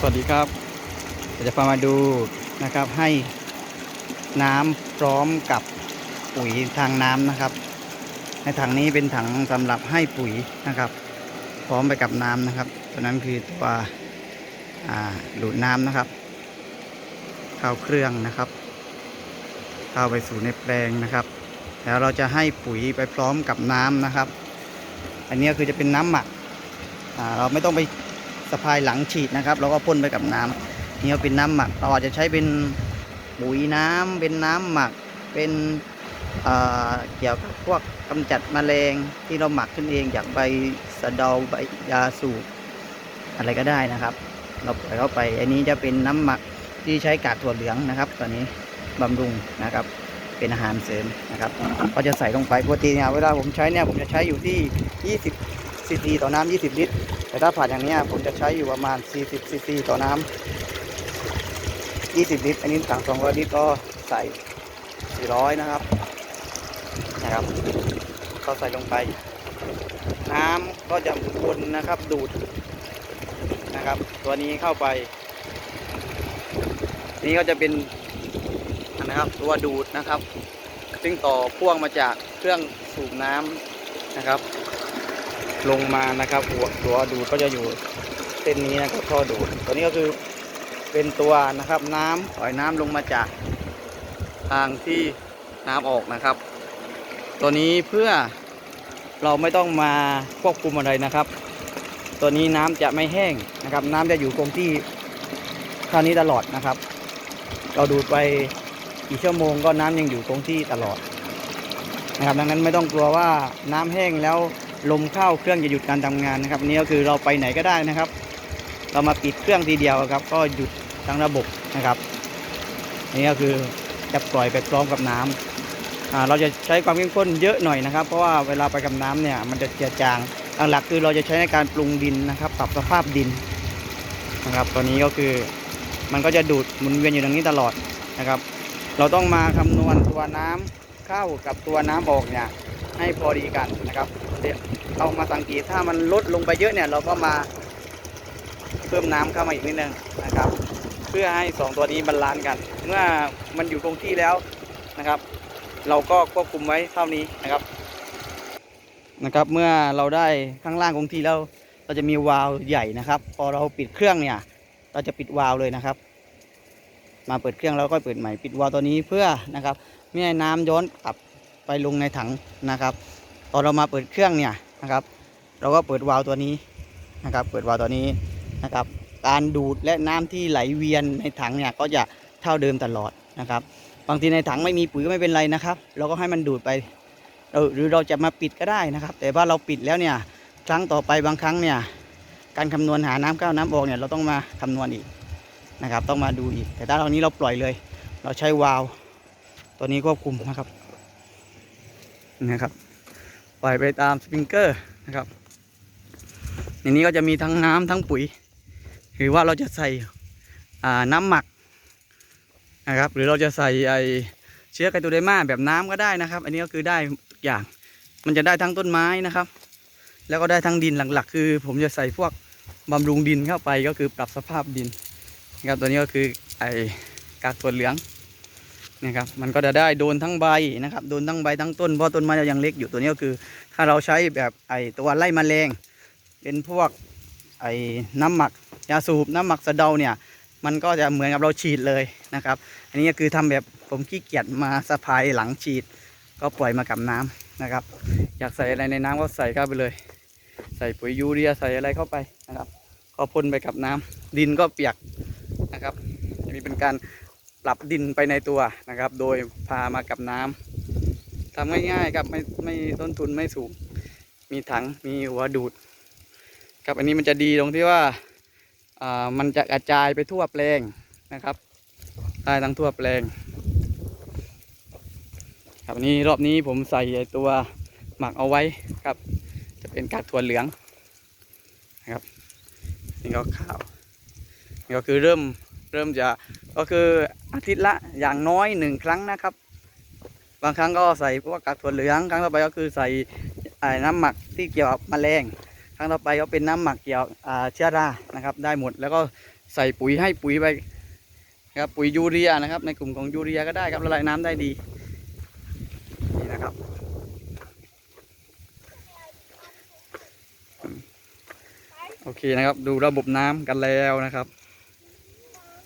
สวัสดีครับเดี๋ยวจะพามาดูนะครับให้น้ำพร้อมกับปุ๋ยทางน้ำนะครับ ในถังนี้เป็นถังสำหรับให้ปุ๋ยนะครับ พร้อมไปกับน้ำนะครับ ตัวนั้นคือตัวดูดน้ำนะครับ เข้าเครื่องนะครับ เข้าไปสู่ในแปลงนะครับ แล้วเราจะให้ปุ๋ยไปพร้อมกับน้ำนะครับ อันนี้คือจะเป็นน้ำหมักเราไม่ต้องไป สะพายหลังฉีดนะครับเราก็พ่นไปกับน้ำนี่ก็เป็นน้ำหมักเราอาจจะใช้เป็นปุ๋ยน้ำเป็นน้ำหมัก เป็นเเกี่ยวกับพวกกำจัดแมลงที่เราหมักขึ้นเองจากใบสะเดาใบยาสูบอะไรก็ได้นะครับ เราปล่อยเข้าไป อันนี้จะเป็นน้ำหมักที่ใช้กากถั่วเหลืองนะครับตัวนี้บำรุงนะครับเป็นอาหารเสริมนะครับก็จะใส่ลงไปปกติเนี่ยเวลาผมใช้เนี่ยผมจะใช้อยู่ที่ 20 ซีซีต่อน้ำ20 ลิตร แต่ถ้าผ่านอย่างนี้ผมจะใช้อยู่ประมาณ 40 ซีซีต่อน้ำ20 ลิตร อันนี้ถัง200 ลิตรก็ใส่ 400 นะครับ นะครับ ก็ใส่ลงไป น้ำก็จะวนนะครับ ดูด นะครับ ตัวนี้เข้าไป นี่ก็จะเป็นนะครับตัวดูดนะครับ ซึ่งต่อพ่วงมาจากเครื่องสูบน้ำนะครับ ลงมานะครับหัวตัวดูดก็จะอยู่เส้นนี้นะครับท่อดูดตัวนี้ก็คือเป็นตัวนะครับน้ำปล่อยน้ำลงมาจากทางที่น้ำออกนะครับ ตัวนี้เพื่อเราไม่ต้องมาควบคุมอะไรนะครับ ตัวนี้น้ำจะไม่แห้งนะครับ น้ำจะอยู่คงที่ท่านี้ตลอดนะครับ เราดูดไปกี่ชั่วโมงก็น้ำยังอยู่คงที่ตลอดนะครับดังนั้นไม่ต้องกลัวว่าน้ำแห้งแล้ว ลมเข้าเครื่องจะหยุดการทำงานนะครับนี่ก็คือเราไปไหนก็ได้นะครับ เรามาปิดเครื่องทีเดียวครับ ก็หยุดทั้งระบบนะครับนี่ก็คือจะปล่อยไปพร้อมกับน้ำอ่าเราจะใช้ความเข้มข้นเยอะหน่อยนะครับ เพราะว่าเวลาไปกับน้ำเนี่ยมันจะเจือจางหลักคือเราจะใช้ในการปรุงดินนะครับ ปรับสภาพดินนะครับตัวนี้ก็คือมันก็จะดูดหมุนเวียนอยู่ตรงนี้ตลอดนะครับ เราต้องมาคำนวณตัวน้ำเข้ากับตัวน้ำออกเนี่ยให้พอดีกันนะครับ เรามาสังเกตถ้ามันลดลงไปเยอะเนี่ยเราก็มาเพิ่มน้ำเข้ามาอีกนิดนึงนะครับ เพื่อให้สองตัวนี้บาลานกัน เมื่อมันอยู่คงที่แล้วนะครับ เราก็ควบคุมไว้เท่านี้นะครับนะครับ เมื่อเราได้ข้างล่างคงที่แล้วเราจะมีวาล์วใหญ่นะครับ พอเราปิดเครื่องเนี่ย เราจะปิดวาล์วเลยนะครับ มาเปิดเครื่องแล้วก็เปิดใหม่ปิดวาล์วตัวนี้เพื่อนะครับไม่ให้น้ำย้อนกลับไปลงในถังนะครับ ตอนเรามาเปิดเครื่องเนี่ย นะครับ เราก็เปิดวาล์วตัวนี้นะครับ เปิดวาล์วตัวนี้นะครับ การดูดและน้ำที่ไหลเวียนในถังเนี่ยก็จะเท่าเดิมตลอดนะครับ บางทีในถังไม่มีปุ๋ยก็ไม่เป็นไรนะครับ เราก็ให้มันดูดไปหรือเราจะมาปิดก็ได้นะครับ แต่ว่าเราปิดแล้วเนี่ยครั้งต่อไปบางครั้งเนี่ยการคำนวณหาน้ำเข้าน้ำออกเนี่ยเราต้องมาคำนวณอีกนะครับ ต้องมาดูอีก แต่ถ้าเรานี้เราปล่อยเลย เราใช้วาล์วตัวนี้ควบคุมนะครับนะครับ ปล่อยไปตามสปริงเกอร์นะครับในนี้ก็จะมีทั้งน้ำทั้งปุ๋ย หรือว่าเราจะใส่น้ำหมักนะครับ หรือเราจะใส่ไอเชื้อไคโตเดมาแบบน้ำก็ได้นะครับ อันนี้ก็คือได้ทุกอย่างมันจะได้ทั้งต้นไม้นะครับ แล้วก็ได้ทั้งดินหลักๆ คือ ผมจะใส่พวกบำรุงดินเข้าไปก็คือปรับสภาพดินนะครับตัวนี้ก็คือไอกากตัวเหลือง นะครับมันก็จะได้โดนทั้งใบนะครับโดนทั้งใบทั้งต้นเพราะต้นไม้เรายังเล็กอยู่ตัวนี้ก็คือ ถ้าเราใช้แบบไอตัวไล่แมลงเป็นพวกไอ้น้ำหมักยาสูบน้ำหมักสะเดาเนี่ยมันก็จะเหมือนกับเราฉีดเลยนะครับ อันนี้ก็คือทำแบบผมขี้เกียจมาสะพายหลังฉีด ก็ปล่อยมากับน้ำนะครับ อยากใส่อะไรในน้ำก็ใส่เข้าไปเลย ใส่ปุ๋ยยูเรียใส่อะไรเข้าไปนะครับ ก็พ่นไปกับน้ำดินก็เปียกนะครับอันนี้เป็นการ ปรับดินไปในตัวนะครับ โดยพามากับน้ำทำง่ายๆครับไม่ไม่ต้นทุนไม่สูง มีถังมีหัวดูด ครับอันนี้มันจะดีตรงที่ว่าอ่ามันจะกระจายไปทั่วแปลงนะครับได้ทั้งทั่วแปลง ครับอันนี้รอบนี้ผมใส่ตัวหมักเอาไว้ครับ จะเป็นกากถั่วเหลืองนะครับนี่ก็ข้าวนี่ก็คือเริ่ม เริ่มจะก็คืออาทิตย์ละอย่างน้อยหนึ่งครั้งนะครับ บางครั้งก็ใส่พวกกากถั่วเหลืองครั้งต่อไปก็คือใส่น้ำหมักที่เกี่ยวกับแมลงครั้งต่อไปก็เป็นน้ำหมักเกี่ยวเชื้อรานะครับ ได้หมดแล้วก็ใส่ปุ๋ยให้ปุ๋ยไปครับปุ๋ยยูเรียนะครับ ในกลุ่มของยูเรียก็ได้ครับละลายน้ำได้ดีนี่นะครับ โอเคนะครับ ดูระบบน้ำกันแล้วนะครับ